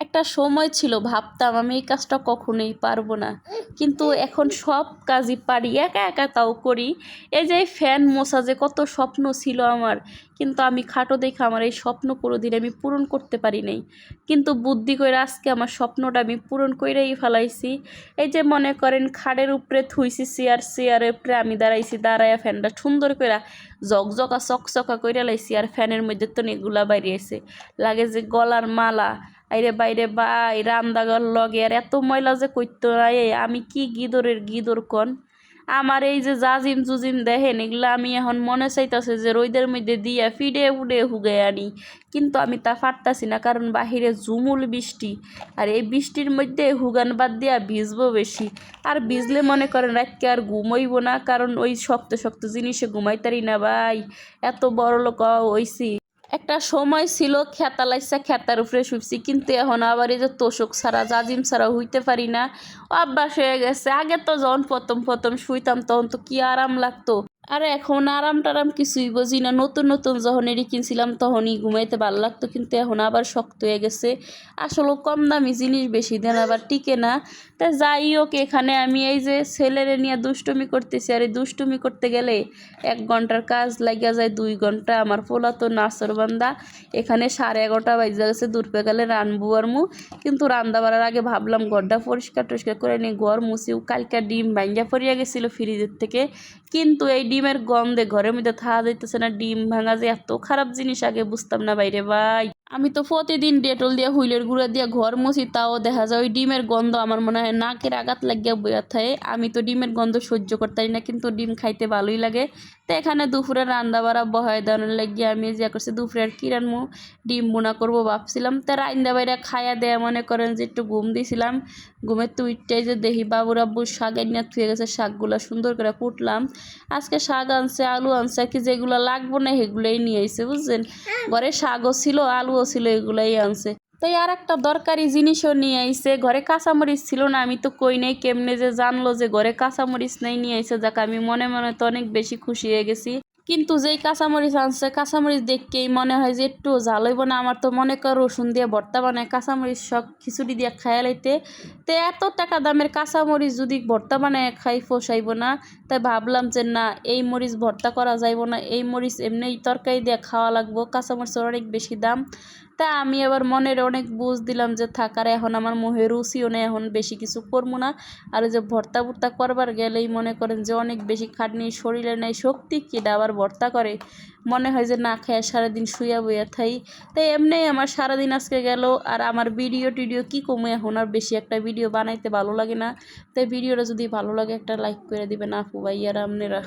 একটা সময় ছিল, ভাবতাম আমি এই কাজটা কখনোই পারব না। কিন্তু এখন সব কাজই পারি, একা একা তাও করি। এই যে ফ্যান মশা যে কত স্বপ্ন ছিল আমার, কিন্তু আমি খাটো দেখে আমার এই স্বপ্ন কোনো দিন আমি পূরণ করতে পারি নাই। কিন্তু বুদ্ধি করে আজকে আমার স্বপ্নটা আমি পূরণ করেই ফেলাইছি। এই যে মনে করেন খাড়ের উপরে থুইছি, চেয়ার, চেয়ারের উপরে আমি দাঁড়াইছি, দাঁড়াইয়া ফ্যানটা সুন্দর করে জকজকা চকচকা করে লাইছি আর ফ্যানের মধ্যে তো এগুলা বাইরিয়েছে লাগে যে গলার মালা আইরে বাইরে বাই রান্দাগর লগে আর এত ময়লা যে করতো আমি কি গিদরের গিদর কন? আমার এই যে জাজিম জুজিম দেখেন, এগুলো আমি এখন মনে চাইতেছে যে রোদের মধ্যে দিয়া ফিডে উডে হুগে আনি। কিন্তু আমি তা ফাটতাছি না, কারণ বাহিরে জুমুল বৃষ্টি। আর এই বৃষ্টির মধ্যে হুগান বাদ দিয়া ভিজবো বেশি। আর ভিজলে মনে করেন রাতকে আর ঘুমইব না, কারণ ওই শক্ত শক্ত জিনিসে ঘুমাইতারি না ভাই। এত বড় লোক হইছি। একটা সময় ছিল, খেতা লাইসা খেতার উপরে শুইছি, কিন্তু এখন আবার এই যে তোষক ছাড়া, জাজিম ছাড়া হইতে পারি না। অভ্যাস হয়ে গেছে। আগে তো যখন প্রথম প্রথম শুইতাম, তখন তো কি আরাম লাগতো। আর এখন আরাম টারাম কিছুই বুঝি না। নতুন নতুন যখন এটি কিনছিলাম তখনই ঘুমাইতে ভালো লাগতো, কিন্তু এখন আবার শক্ত হয়ে গেছে। আসলে কম দামি জিনিস বেশি দেন, আবার টিকে না। তা যাই হোক, এখানে আমি এই যে ছেলেরে নিয়ে দুষ্টুমি করতেছি, আর এই দুষ্টুমি করতে গেলে এক ঘণ্টার কাজ লাগিয়া যায়, দুই ঘণ্টা। আমার পোলা তো নাচর বান্দা, এখানে সাড়ে এগারোটা বাজে গেছে, দূরপে গেলে রানবো আর মু। কিন্তু রান্না বাড়ার আগে ভাবলাম ঘরটা পরিষ্কার টরিষ্কার করে নিয়ে ঘর মুছিও কালকে ডিম ভাঙ্গা পড়িয়া গেছিল ফ্রিজের থেকে। কিন্তু এই ডিমের গন্ধে ঘরের মধ্যে থাকা যাইতেছে না, ডিম ভাঙা যে এত খারাপ জিনিস, আগে বুঝতাম না বাইরে, ভাই। আমি তো প্রতিদিন ডেটল দিয়ে হুইলের গুঁড়া দিয়ে ঘর মুছি, তাও দেখা যায় ওই ডিমের গন্ধ আমার মনে হয় নাকের আঘাত লাগিয়া বইয়া থাকে। আমি তো ডিমের গন্ধ সহ্য করতে পারি না, কিন্তু ডিম খাইতে ভালোই লাগে। তো এখানে দুপুরে রান্না বাড়া বহায় দেওয়ানোর লাগিয়ে আমি যা করছি, দুপুরে আর কি রানবো ডিম বোনা করব ভাবছিলাম। তো রান্না বাইরে খাইয়া দেয়া মনে করেন যে একটু ঘুম দিয়েছিলাম ঘুমের তুইটাই যে দেখি, বাবুর আব্বু শাক এনে থুয়ে গেছে, শাকগুলো সুন্দর করে কুটলাম। আজকে শাক আনছে, আলু আনছে কি যেগুলো লাগবো না সেগুলোই নিয়ে এসে বুঝছেন? ঘরে শাকও ছিল, আলুও ছিল, এগুলাই আনছে। তাই আর একটা দরকারি জিনিসও নিয়ে আইসে ঘরে কাঁচামরিচ ছিল না, আমি তো কই নাই কেমনে যে জানলো যে ঘরে কাঁচামরিচ নেই, নিয়ে আইসে যাকে, আমি মনে মনে তো অনেক বেশি খুশি হয়ে গেছি। কিন্তু যেই কাঁচামরিচ আনছে, কাঁচামরিচ দেখকেই মনে হয় যে একটু ঝাল হইব না। আমার তো মনে কর রসুন দিয়ে ভর্তা বানায়, কাঁচামরিচ সব খিচুড়ি দিয়ে খাইয়া লাইতে। তো এত টাকা দামের কাঁচামরিচ যদি ভর্তা বানায় খাই, পোষাইব না। তাই ভাবলাম যে না, এই মরিচ ভর্তা করা যাইব না। এই মরিচ এমনি তরকারি দিয়ে খাওয়া লাগবো। কাঁচামরিচের অনেক বেশি দাম। তা আমি আবার মনের অনেক বুঝ দিলাম যে থাকার এখন আমার মুহে রুচিও নেই, এখন বেশি কিছু করব না। আর যে ভর্তা ভর্তা করবার গেলেই মনে করেন যে অনেক বেশি খাটনি, শরীরে নেই, শক্তি কিনা আবার ভর্তা করে? মনে হয় যে না খেয়ে সারাদিন শুয়া বইয়া থাই। তাই এমনি আমার সারাদিন আজকে গেল, আর আমার ভিডিও টিডিও কী কমে এখন? আর বেশি একটা ভিডিও বানাইতে ভালো লাগে না। তাই ভিডিওটা যদি ভালো লাগে একটা লাইক করে দিবেন, আপু ভাইয়ারা আপনারা